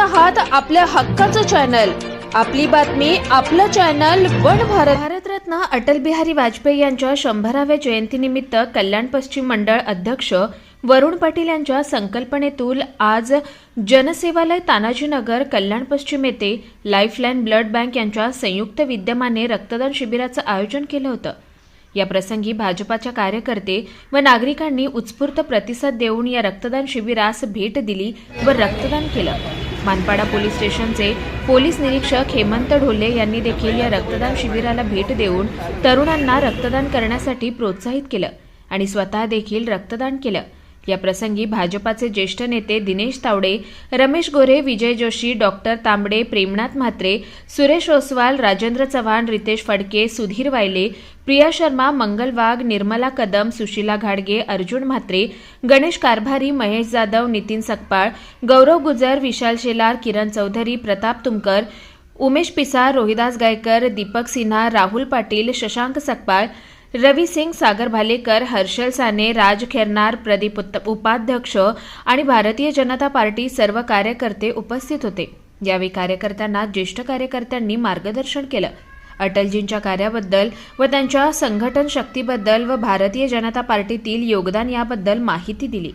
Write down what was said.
आहात आपल्या हक्काचं चॅनल. आपली बातमी आपलं चॅनल वन भारत. भारतरत्न अटल बिहारी वाजपेयी यांच्या शंभराव्या जयंतीनिमित्त कल्याण पश्चिम मंडळ अध्यक्ष वरुण पाटील यांच्या संकल्पनेतून आज जनसेवालय तानाजीनगर कल्याण पश्चिम येथे लाईफलाईन ब्लड बँक यांच्या संयुक्त विद्यमाने रक्तदान शिबिराचं आयोजन केलं होतं. या प्रसंगी भाजपाच्या कार्यकर्ते व नागरिकांनी उत्स्फूर्त प्रतिसाद देऊन या रक्तदान शिबिरास भेट दिली व रक्तदान केलं. मानपाडा पोलीस स्टेशनचे पोलीस निरीक्षक हेमंत ढोले यांनी देखील या रक्तदान शिबिराला भेट देऊन तरुणांना रक्तदान करण्यासाठी प्रोत्साहित केलं आणि स्वतः देखील रक्तदान केलं. या प्रसंगी भाजपाचे ज्येष्ठ नेते दिनेश तावडे रमेश गोरे विजय जोशी डॉक्टर तांबडे प्रेमनाथ म्हात्रे सुरेश ओसवाल राजेंद्र चव्हाण रितेश फडके सुधीर वायले प्रिया शर्मा मंगल वाघ निर्मला कदम सुशीला घाडगे अर्जुन म्हात्रे गणेश कारभारी महेश जाधव नितीन सकपाळ गौरव गुजर विशाल शेलार किरण चौधरी प्रताप तुमकर उमेश पिसार रोहिदास गायकर दीपक सिन्हा राहुल पाटील शशांक सकपाळ रवी सिंग सागर भालेकर हर्षल साने राज खेरनार प्रदीप उपाध्यक्ष आणि भारतीय जनता पार्टी सर्व कार्यकर्ते उपस्थित होते. यावेळी कार्यकर्त्यांना ज्येष्ठ कार्यकर्त्यांनी मार्गदर्शन केलं. अटलजींच्या कार्याबद्दल व त्यांच्या संघटन शक्तीबद्दल व भारतीय जनता पार्टीतील योगदान याबद्दल माहिती दिली.